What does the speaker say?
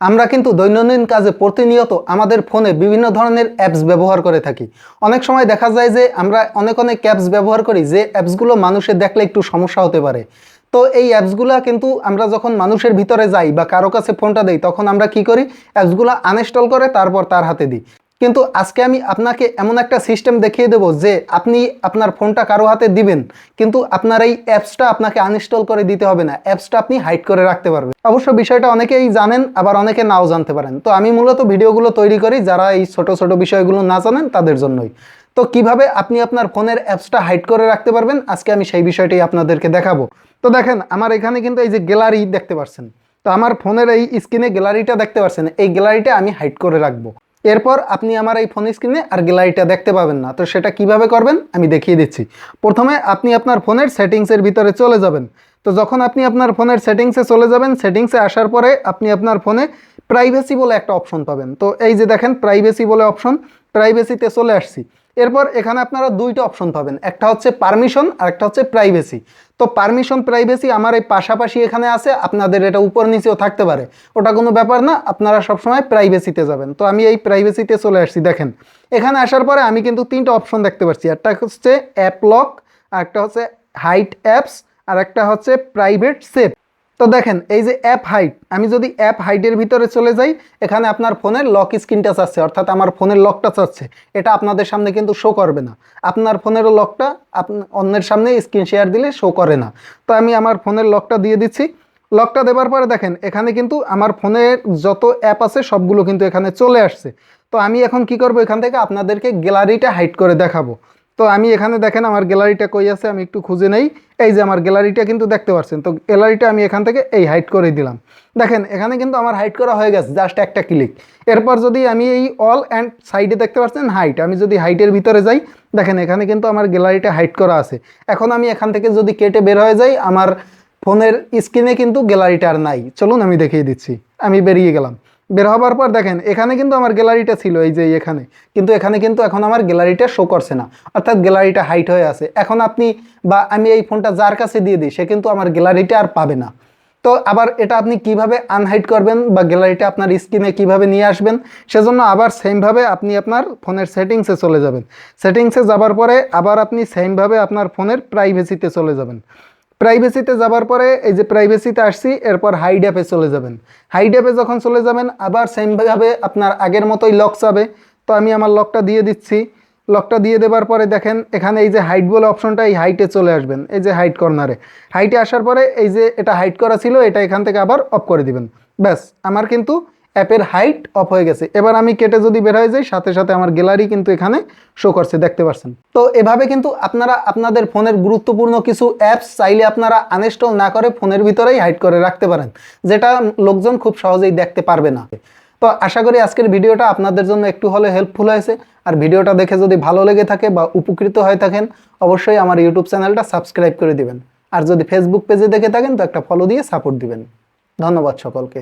আমরা কিন্তু দৈনন্দিন কাজে প্রতিনিয়ত আমাদের ফোনে বিভিন্ন ধরনের অ্যাপস ব্যবহার করে থাকি। অনেক সময় দেখা যায় যে আমরা অনেক অনেক অ্যাপস ব্যবহার করি যে অ্যাপসগুলো মানুষের দেখলে একটু সমস্যা হতে পারে। তো এই অ্যাপসগুলো কিন্তু আমরা যখন মানুষের ভিতরে যাই বা কারও কাছে ফোনটা দেই তখন আমরা কি করি? অ্যাপসগুলো আনইনস্টল করে তারপর তার হাতে দিই। কিন্তু আজকে আমি আপনাকে এমন একটা সিস্টেম দেখিয়ে দেবো যে আপনি আপনার ফোনটা কারও হাতে দিবেন, কিন্তু আপনার এই অ্যাপসটা আপনাকে আনইনস্টল করে দিতে হবে না। অ্যাপসটা আপনি হাইড করে রাখতে পারবেন। অবশ্য বিষয়টা অনেকেই জানেন, আবার অনেকে নাও জানতে পারেন। তো আমি মূলত ভিডিওগুলো তৈরি করি যারা এই ছোট ছোট বিষয়গুলো না জানেন তাদের জন্যই। তো কীভাবে আপনি আপনার ফোনের অ্যাপসটা হাইড করে রাখতে পারবেন, আজকে আমি সেই বিষয়টাই আপনাদেরকে দেখাবো। তো দেখেন, আমার এখানে কিন্তু এই যে গ্যালারি দেখতে পাচ্ছেন তো আমার ফোনের এই স্ক্রিনে গ্যালারিটা দেখতে পাচ্ছেন এই গ্যালারিটা আমি হাইড করে রাখব। এরপর আপনি আমার এই ফোন স্ক্রিনে আর গ্যালারিটা দেখতে পাবেন না। তো সেটা কীভাবে করবেন? আমি দেখিয়ে দিচ্ছি। প্রথমে আপনি আপনার ফোনের সেটিংসের ভিতরে চলে যাবেন। তো যখন আপনি আপনার ফোনের সেটিংসে চলে যাবেন সেটিংসে আসার পরে আপনি আপনার ফোনে প্রাইভেসি বলে একটা অপশন পাবেন। তো এই যে দেখেন প্রাইভেসি বলে অপশন প্রাইভেসিতে চলে আসছি। এরপর এখানে আপনারা দুইটা অপশন পাবেন। একটা হচ্ছে পারমিশন আর একটা হচ্ছে প্রাইভেসি তো পারমিশন প্রাইভেসি আমার এই পাশাপাশি এখানে আছে, আপনাদের এটা উপর নিচেও থাকতে পারে। ওটা কোনো ব্যাপার না, আপনারা সবসময় প্রাইভেসিতে যাবেন। তো আমি এই প্রাইভেসিতে চলে আসছি, দেখেন। এখানে আসার পরে আমি কিন্তু তিনটা অপশন দেখতে পাচ্ছি। একটা হচ্ছে অ্যাপ লক আর একটা হচ্ছে হাইট অ্যাপস আর একটা হচ্ছে প্রাইভেট সেভ তো দেখেন, এই যে অ্যাপ হাইট আমি যদি অ্যাপ হাইটের ভিতরে চলে যাই, এখানে আপনার ফোনের লক স্ক্রিনটা চাচ্ছে অর্থাৎ আমার ফোনের লকটা চাচ্ছে এটা আপনাদের সামনে কিন্তু শো করবে না। আপনার ফোনেরও লকটা অন্যের সামনে স্ক্রিন শেয়ার দিলে শো করে না। তো আমি আমার ফোনের লকটা দিয়ে দিচ্ছি। লকটা দেওয়ার পরে দেখেন, এখানে কিন্তু আমার ফোনের যত অ্যাপ আছে, সবগুলো কিন্তু এখানে চলে আসছে। তো আমি এখন কি করব? এখান থেকে আপনাদেরকে গ্যালারিটা হাইট করে দেখাবো। তো আমি এখানে দেখেন আমার গ্যালারিটা কই আছে, আমি একটু খুঁজে নেই। এই যে আমার গ্যালারিটা কিন্তু দেখতে পাচ্ছেন তো গ্যালারিটা আমি এখান থেকে এই হাইট করে দিলাম। দেখেন, এখানে কিন্তু আমার হাইট করা হয়ে গেছে জাস্ট একটা ক্লিক এরপর যদি আমি এই অল অ্যান্ড সাইডে দেখতে পাচ্ছেন হাইট আমি যদি হাইটের ভিতরে যাই, দেখেন এখানে কিন্তু আমার গ্যালারিটা হাইট করা আছে। এখন আমি এখান থেকে যদি কেটে বের হয়ে যাই, আমার ফোনের স্ক্রিনে কিন্তু গ্যালারিটা আর নাই। চলুন আমি দেখিয়ে দিচ্ছি। আমি বেরিয়ে গেলাম। বের হবার পর দেখেন, এখানে কিন্তু আমার গ্যালারিটা ছিল এই যে এখানে। কিন্তু এখানে কিন্তু এখন আমার গ্যালারিটা শো করছে না। অর্থাৎ গ্যালারিটা হাইট হয়ে আছে। এখন আপনি বা আমি এই ফোনটা যার কাছে দিয়ে দিই, সে কিন্তু আমার গ্যালারিটা আর পাবে না। তো আবার এটা আপনি কীভাবে আনহাইড করবেন বা গ্যালারিটা আপনার স্ক্রিনে কীভাবে নিয়ে আসবেন, সেজন্য আবার সেমভাবে আপনি আপনার ফোনের সেটিংসে চলে যাবেন। সেটিংসে যাবার পরে আবার আপনি সেমভাবে আপনার ফোনের প্রাইভেসিতে চলে যাবেন। প্রাইভেসিতে যাবার পরে এই যে প্রাইভেসিতে আসছি, এরপর হাইড অ্যাপে চলে যাবেন। হাইড অ্যাপে যখন চলে যাবেন, আবার সেমভাবে আপনার আগের মতোই লক যাবে তো আমি আমার লকটা দিয়ে দিচ্ছি। লকটা দিয়ে দেবার পরে দেখেন, এখানে এই যে হাইট বলে অপশনটা এই হাইটে চলে আসবেন, এই যে হাইট কর্নারে হাইটে আসার পরে এই যে এটা হাইট করা ছিল, এটা এখান থেকে আবার অফ করে দিবেন। ব্যাস, আমার কিন্তু অ্যাপের হাইট অফ হয়ে গেছে। এবার আমি কেটে যদি বের হয়ে যাই, সাথে সাথে আমার গ্যালারি কিন্তু এখানে শো করছে, দেখতে পাচ্ছেন তো এভাবে কিন্তু আপনারা আপনাদের ফোনের গুরুত্বপূর্ণ কিছু অ্যাপস চাইলে আপনারা আনইনস্টল না করে ফোনের ভিতরেই হাইড করে রাখতে পারেন, যেটা লোকজন খুব সহজেই দেখতে পারবে না। তো আশা করি আজকের ভিডিওটা আপনাদের জন্য একটু হলে হেল্পফুল হয়েছে। আর ভিডিওটা দেখে যদি ভালো লেগে থাকে বা উপকৃত হয়ে থাকেন, অবশ্যই আমার ইউটিউব চ্যানেলটা সাবস্ক্রাইব করে দিবেন। আর যদি ফেসবুক পেজে দেখে থাকেন, তো একটা ফলো দিয়ে সাপোর্ট দিবেন। ধন্যবাদ সকলকে।